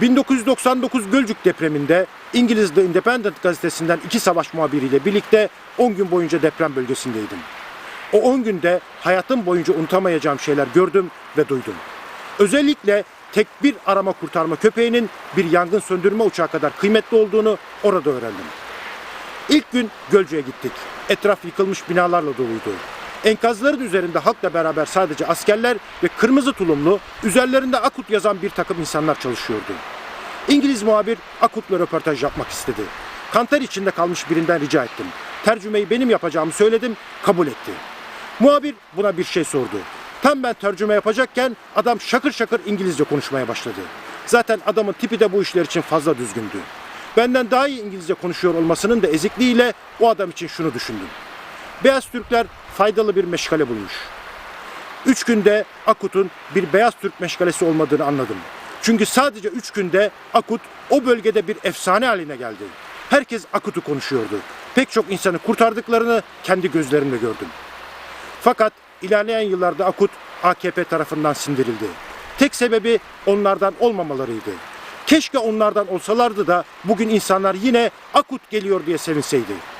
1999 Gölcük depreminde İngiliz The Independent gazetesinden iki savaş muhabiriyle birlikte 10 gün boyunca deprem bölgesindeydim. O 10 günde hayatım boyunca unutamayacağım şeyler gördüm ve duydum. Özellikle tek bir arama kurtarma köpeğinin bir yangın söndürme uçağı kadar kıymetli olduğunu orada öğrendim. İlk gün Gölcük'e gittik. Etraf yıkılmış binalarla doluydu. Enkazların üzerinde halkla beraber sadece askerler ve kırmızı tulumlu, üzerlerinde Akut yazan bir takım insanlar çalışıyordu. İngiliz muhabir Akut'la röportaj yapmak istedi. Kantar içinde kalmış birinden rica ettim. Tercümeyi benim yapacağımı söyledim, kabul etti. Muhabir buna bir şey sordu. Tam ben tercüme yapacakken adam şakır şakır İngilizce konuşmaya başladı. Zaten adamın tipi de bu işler için fazla düzgündü. Benden daha iyi İngilizce konuşuyor olmasının da ezikliğiyle o adam için şunu düşündüm. Beyaz Türkler faydalı bir meşgale bulmuş. Üç günde Akut'un bir beyaz Türk meşgalesi olmadığını anladım. Çünkü sadece üç günde Akut o bölgede bir efsane haline geldi. Herkes Akut'u konuşuyordu. Pek çok insanı kurtardıklarını kendi gözlerimle gördüm. Fakat ilerleyen yıllarda Akut AKP tarafından sindirildi. Tek sebebi onlardan olmamalarıydı. Keşke onlardan olsalardı da bugün insanlar yine Akut geliyor diye sevinseydi.